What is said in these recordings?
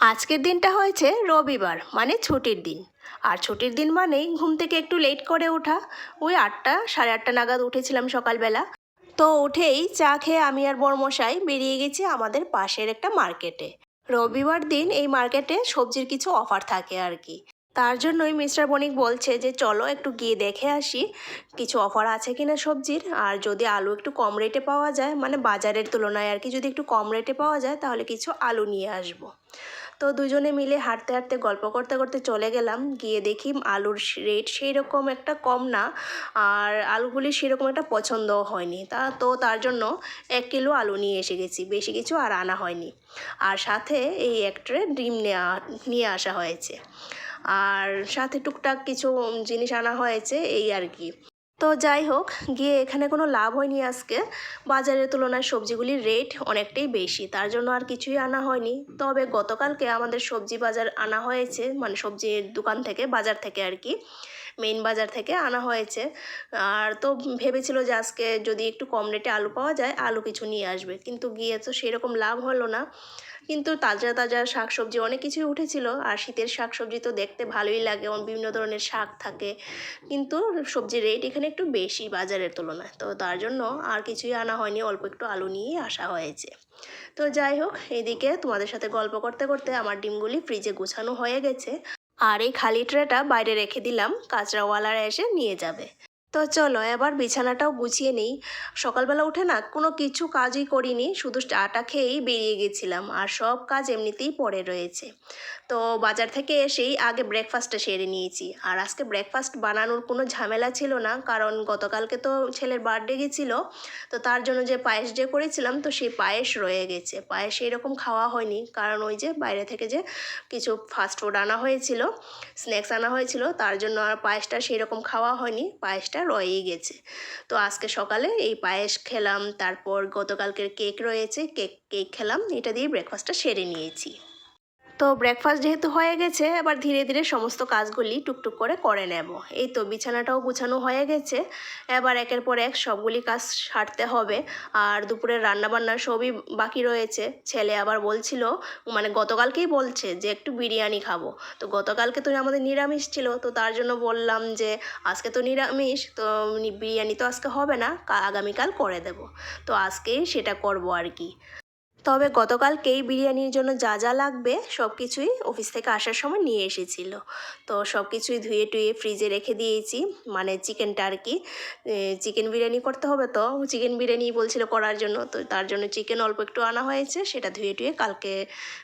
আজকের দিনটা হয়েছে রবিবার মানে ছুটির দিন। আর ছুটির দিন মানেই ঘুম থেকে একটু লেট করে ওঠা। ওই আটটা, সাড়ে আটটা নাগাদ উঠেছিলাম সকালবেলা। তো উঠেই চা খেয়ে আমি আর বড়মশাই বেরিয়ে গেছি আমাদের পাশের একটা মার্কেটে। রবিবার দিন এই মার্কেটে সবজির কিছু অফার থাকে আর কি। তার জন্যই মিস্টার বণিক বলছে যে, চলো একটু গিয়ে দেখে আসি কিছু অফার আছে কিনা সবজির। আর যদি আলু একটু কম রেটে পাওয়া যায় মানে বাজারের তুলনায় আর কি যদি একটু কম রেটে পাওয়া যায়, তাহলে কিছু আলু নিয়ে আসব। তো দুজনে মিলে হাঁটতে হাঁটতে, গল্প করতে করতে চলে গেলাম। গিয়ে দেখি আলুর রেট সেই রকম একটা কম না, আর আলুগুলি সেরকম একটা পছন্দও হয়নি। তা তো তার জন্য এক কিলো আলু নিয়ে এসে গেছি, বেশি কিছু আর আনা হয়নি। আর সাথে এই এক ডিম নেওয়া নিয়ে আসা হয়েছে। আর সাথে টুকটাক কিছু জিনিস আনা হয়েছে, এই আর কি। তো যাই হোক, গিয়ে এখানে কোনো লাভ হয়নি আজকে। বাজারের তুলনায় সবজিগুলির রেট অনেকটাই বেশি, তার জন্য আর কিছুই আনা হয়নি। তবে গতকালকে আমাদের সবজি বাজার আনা হয়েছে মানে সবজির দোকান থেকে, বাজার থেকে আর কি মেইন বাজার থেকে আনা হয়েছে। আর তো ভেবেছিল যে আজকে যদি একটু কম রেটে আলু পাওয়া যায়, আলু কিছু নিয়ে আসবে। কিন্তু গিয়ে তো সেরকম লাভ হলো না। কিন্তু তাজা তাজা শাক সবজি অনেক কিছুই উঠেছিল। আর শীতের শাক সবজি তো দেখতে ভালোই লাগে বিভিন্ন ধরনের শাক থাকে। কিন্তু সবজির রেট এখানে একটু বেশি বাজারের তুলনায়। তো তার জন্য আর কিছুই আনা হয়নি, অল্প একটু আলু নিয়েই আসা হয়েছে। তো যাই হোক, এদিকে তোমাদের সাথে গল্প করতে করতে আমার ডিমগুলি ফ্রিজে গুছানো হয়ে গেছে। আর এই খালি ট্রেটা বাইরে রেখে দিলাম, কাঁচরাওয়ালারা এসে নিয়ে যাবে। তো চলো, এবার বিছানাটাও গুছিয়ে নেই। সকালবেলা উঠে না কোনো কিছু কাজই করিনি, শুধু চাটা খেয়েই বেরিয়ে গেছিলাম আর সব কাজ এমনিতেই পড়ে রয়েছে। তো বাজার থেকে এসেই আগে ব্রেকফাস্টটা সেরে নিয়েছি। আর আজকে ব্রেকফাস্ট বানানোর কোনো ঝামেলা ছিল না, কারণ গতকালকে তো ছেলের বার্থডে গেছিল, তো তার জন্য যে পায়েস যে করেছিলাম, তো সেই পায়েস রয়ে গেছে। পায়েস এরকম খাওয়া হয়নি, কারণ ওই যে বাইরে থেকে যে কিছু ফাস্টফুড আনা হয়েছিল স্ন্যাক্স আনা হয়েছিল, তার জন্য আর পায়েসটা সেই রকম খাওয়া হয়নি। পায়েসটা রয়েই গেছে। তো আজকে সকালে এই পায়েস খেলাম, তারপর গতকালকের কেক রয়েছে, কেক কেক খেলাম, এটা দিয়ে ব্রেকফাস্টটা সেরে নিয়েছি। তো ব্রেকফাস্ট যেহেতু হয়ে গেছে, এবার ধীরে ধীরে সমস্ত কাজগুলি টুকটুক করে করে নেব। এই তো বিছানাটাও গুছানো হয়ে গেছে। এবার একের পর এক সবগুলি কাজ সারতে হবে। আর দুপুরের রান্নাবান্না সবই বাকি রয়েছে। ছেলে আবার বলছিল মানে গতকালকেই বলছে যে একটু বিরিয়ানি খাব। তো গতকালকে তো আমাদের নিরামিষ ছিল, তো তার জন্য বললাম যে আজকে তো নিরামিষ, তো বিরিয়ানি তো আজকে হবে না আগামীকাল করে দেব। তো আজকেই সেটা করব আর কি। তবে গতকালকেই বিরিয়ানির জন্য যা যা লাগবে সব কিছুই অফিস থেকে আসার সময় নিয়ে এসেছিল। তো সব কিছুই ধুয়ে টুয়ে ফ্রিজে রেখে দিয়েছি। মানে চিকেনটা আর কি চিকেন বিরিয়ানি করতে হবে তো? চিকেন বিরিয়ানি বলছিল করার জন্য, তো তার জন্য চিকেন অল্প একটু আনা হয়েছে, সেটা ধুয়ে টুয়ে কালকে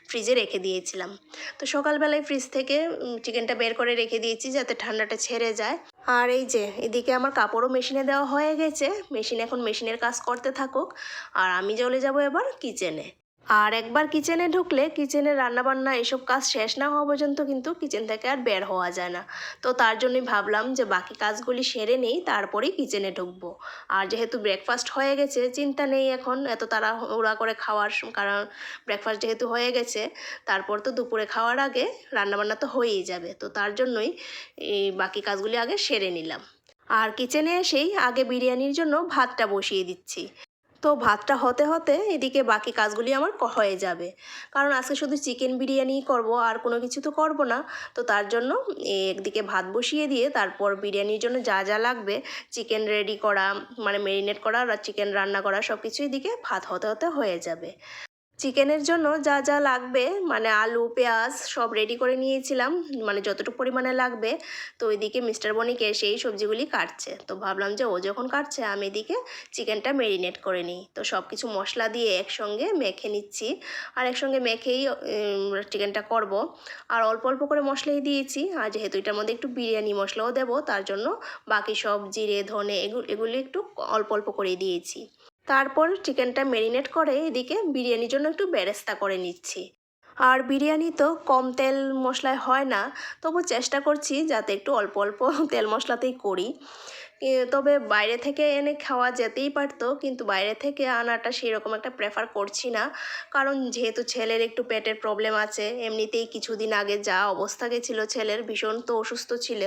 ফ্রিজে রেখে দিয়েছিলাম। তো সকালবেলায় ফ্রিজ থেকে চিকেনটা বের করে রেখে দিয়েছি যাতে ঠান্ডাটা ছেড়ে যায়। আর এই যে, এদিকে আমার কাপড়ও মেশিনে দেওয়া হয়ে গেছে। মেশিন এখন মেশিনের কাজ করতে থাকুক। আর আমি চলে যাব এবার কিচেনে আর একবার কিচেনে ঢুকলে কিচেনের রান্নাবান্না, এসব কাজ শেষ না হওয়া পর্যন্ত কিন্তু কিচেন থেকে আর বের হওয়া যায় না। তো তার জন্যই ভাবলাম যে বাকি কাজগুলি সেরে নেই, তারপরেই কিচেনে ঢুকবো। আর যেহেতু ব্রেকফাস্ট হয়ে গেছে, চিন্তা নেই এখন এত তারা ওরা করে খাওয়ার, কারণ ব্রেকফাস্ট যেহেতু হয়ে গেছে, তারপর তো দুপুরে খাওয়ার আগে রান্নাবান্না তো হয়েই যাবে। তো তার জন্যই এই বাকি কাজগুলি আগে সেরে নিলাম। আর কিচেনে এসেই আগে বিরিয়ানির জন্য ভাতটা বসিয়ে দিচ্ছি। তো ভাতটা হতে হতে এদিকে বাকি কাজগুলি আমার হয়ে যাবে। কারণ আজকে শুধু চিকেন বিরিয়ানি করব, আর কোনো কিছু তো করব না। তো তার জন্য একদিকে ভাত বসিয়ে দিয়ে তারপর বিরিয়ানির জন্য যা যা লাগবে, চিকেন রেডি করা মানে মেরিনেট করা আর চিকেন রান্না করা সব কিছুই এদিকে ভাত হতে হতে হয়ে যাবে। চিকেনের জন্য যা যা লাগবে মানে আলু, পেঁয়াজ সব রেডি করে নিয়েছিলাম মানে যতটুকু পরিমাণে লাগবে। তো ওইদিকে মিস্টার বনিকে সেই সবজিগুলি কাটছে। তো ভাবলাম যে ও যখন কাটছে, আমি এদিকে চিকেনটা মেরিনেট করে নিই। তো সব কিছু মশলা দিয়ে একসঙ্গে মেখে নিচ্ছি। আর একসঙ্গে মেখেই চিকেনটা করব। আর অল্প অল্প করে মশলাই দিয়েছি। আর যেহেতু এটার মধ্যে একটু বিরিয়ানি মশলাও দেবো, তার জন্য বাকি সব জিরে, ধনে এগুলো এগুলি একটু অল্প অল্প করে দিয়েছি। তারপর চিকেনটা ম্যারিনেট করে এদিকে বিরিয়ানির জন্য একটু বেরেস্তা করে নিচ্ছি। আর বিরিয়ানি তো কম তেল মশলায় হয় না, তবু চেষ্টা করছি যাতে একটু অল্প অল্প তেল মশলাতেই করি। তবে বাইরে থেকে এনে খাওয়া যেতেই পারতো, কিন্তু বাইরে থেকে আনাটা সেরকম একটা প্রেফার করছি না। কারণ যেহেতু ছেলের একটু পেটের প্রবলেম আছে, এমনিতেই কিছুদিন আগে যা অবস্থা গেছিল ছেলের, ভীষণ তো অসুস্থ ছিল।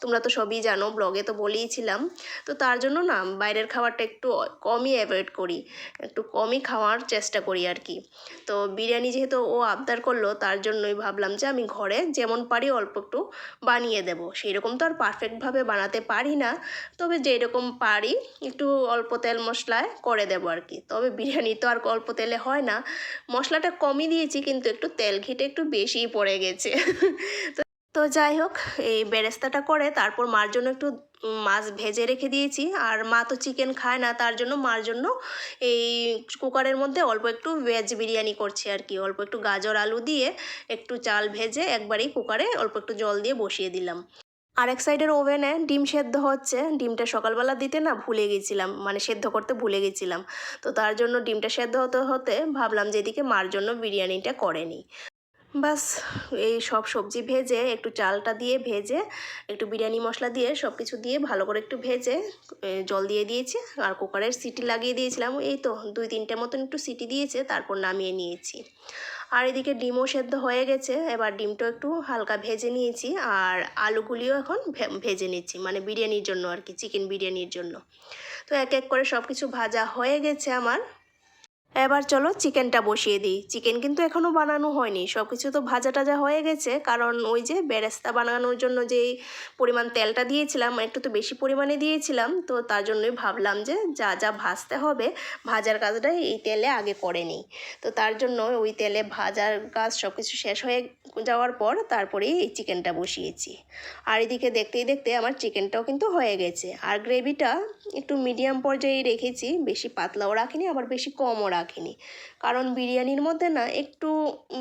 তোমরা তো সবই জানো ব্লগে তো বলেইছিলাম। তো তার জন্য না, বাইরের খাবারটা একটু কমই অ্যাভয়েড করি। একটু কমই খাওয়ার চেষ্টা করি আর কি। তো বিরিয়ানি যেহেতু ও আবদার করল, তার জন্যই ভাবলাম যে আমি ঘরে যেমন পারি অল্প একটু বানিয়ে দেব। সেই রকম তো আর পারফেক্টভাবে বানাতে পারি না। তবে যেরকম পারি, একটু অল্প তেল মশলায় করে দেবো আর কি। তবে বিরিয়ানি তো আর অল্প তেলে হয় না। মশলাটা কমই দিয়েছি, কিন্তু একটু তেল ঘিটে একটু বেশিই পড়ে গেছে। তো যাই হোক, এই বেরেস্তাটা করে তারপর মার জন্য একটু মাছ ভেজে রেখে দিয়েছি। আর মা তো চিকেন খায় না, তার জন্য মার জন্য এই কুকারের মধ্যে অল্প একটু ভেজ বিরিয়ানি করছি আর কি। অল্প একটু গাজর আলু দিয়ে একটু চাল ভেজে একবারেই কুকারে অল্প একটু জল দিয়ে বসিয়ে দিলাম। আর এক সাইডের ওভেনে ডিম সেদ্ধ হচ্ছে। ডিমটা সকালবেলা দিতে না ভুলে গেছিলাম মানে সেদ্ধ করতে ভুলে গেছিলাম। তো তার জন্য ডিমটা সেদ্ধ হতে হতে ভাবলাম যে এদিকে মার জন্য বিরিয়ানিটা করে নিই। বাস, এই সব সবজি ভেজে একটু চালটা দিয়ে ভেজে, একটু বিরিয়ানি মশলা দিয়ে সব কিছু দিয়ে ভালো করে একটু ভেজে জল দিয়ে দিয়েছি আর কুকারের সিটি লাগিয়ে দিয়েছিলাম। এই তো দুই তিনটে মতন একটু সিটি দিয়েছে, তারপর নামিয়ে নিয়েছি। আর এদিকে ডিমও সেদ্ধ হয়ে গেছে, এবার ডিমটা একটু হালকা ভেজে নিয়েছি আর আলুগুলিও এখন ভেজে নিচ্ছি মানে বিরিয়ানির জন্য আর কি, চিকেন বিরিয়ানির জন্য। তো এক এক করে সব কিছু ভাজা হয়ে গেছে আমার। এবার চলো চিকেনটা বসিয়ে দিই। চিকেন কিন্তু এখনও বানানো হয়নি। সব কিছু তো ভাজা টাজা হয়ে গেছে। কারণ ওই যে বেরেস্তা বানানোর জন্য যেই পরিমাণ তেলটা দিয়েছিলাম, একটু তো বেশি পরিমাণে দিয়েছিলাম, তো তার জন্যই ভাবলাম যে যা যা ভাজতে হবে, ভাজার কাজটা এই তেলে আগে করে নিই। তো তার জন্য ওই তেলে ভাজার কাজ সব কিছু শেষ হয়ে যাওয়ার পর তারপরেই এই চিকেনটা বসিয়েছি। আর এদিকে দেখতেই দেখতে আমার চিকেনটাও কিন্তু হয়ে গেছে। আর গ্রেভিটা একটু মিডিয়াম পর্যায়ে রেখেছি, বেশি পাতলাও রাখিনি, আবার বেশি কমও রাখিনি কারণ বিরিয়ানির মধ্যে না একটু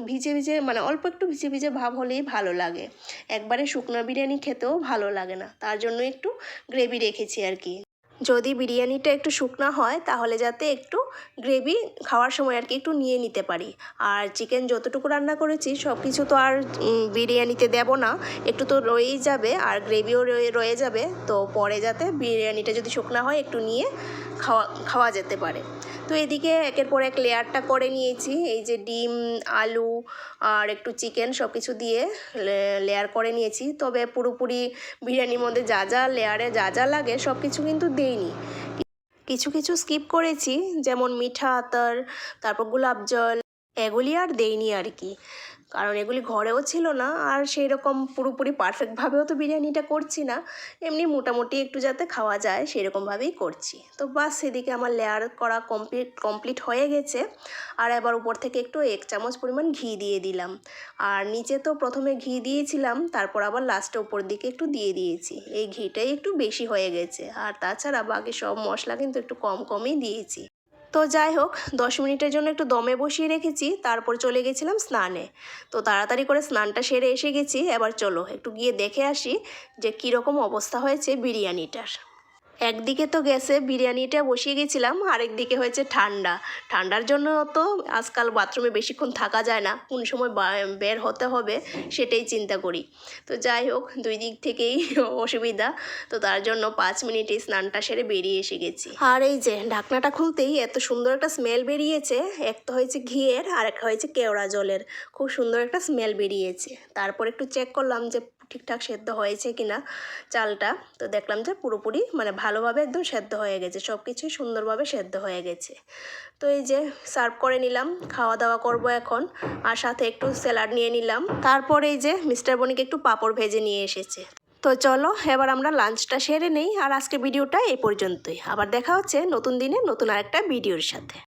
ভিজে ভিজে মানে অল্প একটু ভিজে ভিজে ভাব হলেই ভালো লাগে। একবারে শুকনো বিরিয়ানি খেতেও ভালো লাগে না। তার জন্য একটু গ্রেভি রেখেছি আর কি। যদি বিরিয়ানিটা একটু শুকনা হয়, তাহলে যাতে একটু গ্রেভি খাওয়ার সময় আর কি একটু নিয়ে নিতে পারি। আর চিকেন যতটুকু রান্না করেছি সব কিছু তো আর বিরিয়ানিতে দেব না। একটু তো রয়েই যাবে, আর গ্রেভিও রয়ে যাবে। তো পরে যাতে বিরিয়ানিটা যদি শুকনা হয়, একটু নিয়ে খাওয়া খাওয়া যেতে পারে। তো এদিকে একের পর এক লেয়ারটা করে নিয়েছি। এই যে ডিম, আলু, আর একটু চিকেন সব কিছু দিয়ে লেয়ার করে নিয়েছি। তবে পুরোপুরি বিরিয়ানির মধ্যে যা যা লেয়ারে যা যা লাগে সব কিছু কিন্তু দেইনি কিছু কিছু স্কিপ করেছি যেমন মিঠা আতর তারপর গোলাপ জল এগুলি আর দেইনি আর কি। কারণ এগুলি ঘরেও ছিল না, আর সেই রকম পুরোপুরি পারফেক্টভাবেও তো বিরিয়ানিটা করছি না। এমনি মোটামুটি একটু যাতে খাওয়া যায় সেরকমভাবেই করছি। তো বাস সেদিকে আমার লেয়ার করা কমপ্লিট কমপ্লিট হয়ে গেছে। আর এবার উপর থেকে একটু এক চামচ পরিমাণ ঘি দিয়ে দিলাম। আর নিচে তো প্রথমে ঘি দিয়েছিলাম, তারপর আবার লাস্টে উপর দিকে একটু দিয়ে দিয়েছি। এই ঘিটাই একটু বেশি হয়ে গেছে। আর তাছাড়া বাকি সব মশলা কিন্তু একটু কম, কমই দিয়েছি। তো যাই হোক, দশ মিনিটের জন্য একটু দমে বসিয়ে রেখেছি, তারপর চলে গেছিলাম স্নানে। তো তাড়াতাড়ি করে স্নানটা সেরে এসে গেছি, এবার চলো একটু গিয়ে দেখে আসি যে কীরকম অবস্থা হয়েছে বিরিয়ানিটার। একদিকে তো গ্যাসে বিরিয়ানিটা বসিয়ে গেছিলাম আরেকদিকে হয়েছে ঠান্ডা। ঠান্ডার জন্য তো আজকাল বাথরুমে বেশিক্ষণ থাকা যায় না, কোন সময় বের হতে হবে সেটাই চিন্তা করি। তো যাই হোক, দুই দিক থেকেই অসুবিধা, তো তার জন্য পাঁচ মিনিটে স্নানটা সেরে বেরিয়ে এসে গেছি। আর এই যে, ঢাকনাটা খুলতেই এত সুন্দর একটা স্মেল বেরিয়েছে, এক তো হয়েছে ঘিয়ের, আর একটা হয়েছে কেওড়া জলের। খুব সুন্দর একটা স্মেল বেরিয়েছে। তারপর একটু চেক করলাম যে ঠিকঠাক সেদ্ধ হয়েছে কি না চালটা, তো দেখলাম যে পুরোপুরি মানে ভালোভাবে একদম সেদ্ধ হয়ে গেছে সব কিছুই সুন্দরভাবে সেদ্ধ হয়ে গেছে। তো এই যে সার্ভ করে নিলাম খাওয়া দাওয়া করব এখন, আর সাথে একটু স্যালাড নিয়ে নিলাম। তারপরে এই যে মিস্টার বনিকে একটু পাঁপড় ভেজে নিয়ে এসেছে। তো চলো, এবার আমরা লাঞ্চটা সেরে নেই, আর আজকে ভিডিওটা এই পর্যন্তই। আবার দেখা হচ্ছে নতুন দিনে নতুন আরেকটা ভিডিওর সাথে।